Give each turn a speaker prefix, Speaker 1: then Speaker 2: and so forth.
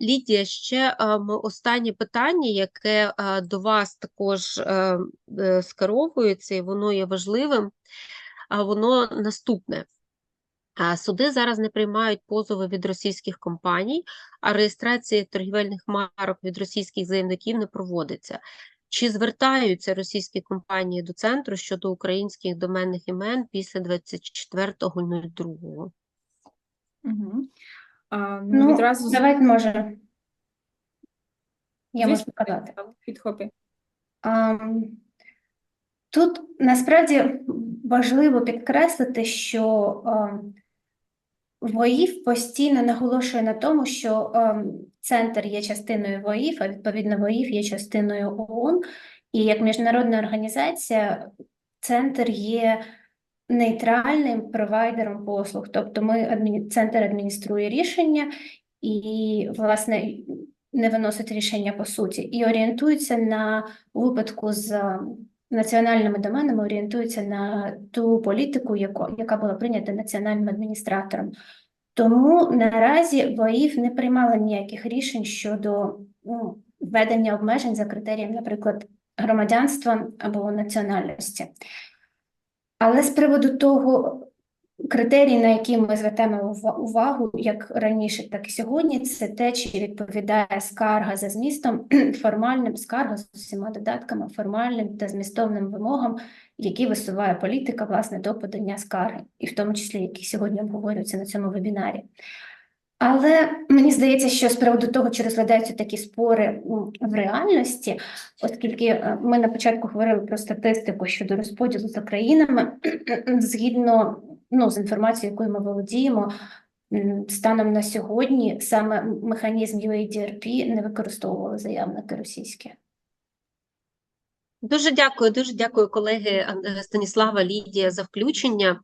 Speaker 1: Лідія, ще останнє питання, яке до вас також е, е, скеровується, і воно є важливим, воно наступне. Суди зараз не приймають позови від російських компаній, а реєстрація торгівельних марок від російських заявників не проводиться. Чи звертаються російські компанії до центру щодо українських доменних імен після 24.02?
Speaker 2: Угу. А, ну,
Speaker 3: Ну,
Speaker 2: відразу з-
Speaker 3: давайте може. Я можу
Speaker 2: Звісно,
Speaker 3: сказати.
Speaker 2: підхопи.
Speaker 3: Ам, Тут насправді важливо підкреслити, що ам, ВОІФ постійно наголошує на тому, що ам, центр є частиною ВОІФ, а відповідно ВОІФ є частиною ООН. І як міжнародна організація, центр є нейтральним провайдером послуг. Тобто ми адміні... центр адмініструє рішення і, власне, не виносить рішення по суті, і орієнтується на випадку з національними доменами, орієнтується на ту політику, яко, яка була прийнята національним адміністратором. Тому наразі ВАІФ не приймала ніяких рішень щодо ну, введення обмежень за критерієм, наприклад, громадянства або національності. Але з приводу того, критерій, на які ми звертаємо ува- увагу, як раніше, так і сьогодні, це те, чи відповідає скарга за змістом формальним скарга з усіма додатками, формальним та змістовним вимогам, які висуває політика, власне, до подання скарги, і в тому числі, які сьогодні обговорюються на цьому вебінарі. Але мені здається, що з приводу того, чи розглядаються такі спори в реальності, оскільки е, ми на початку говорили про статистику щодо розподілу за країнами, згідно ну, з інформацією, якою ми володіємо, станом на сьогодні саме механізм UADRP не використовували заявники російські.
Speaker 1: Дуже дякую, дуже дякую, колеги Станіслава, Лідія, за включення.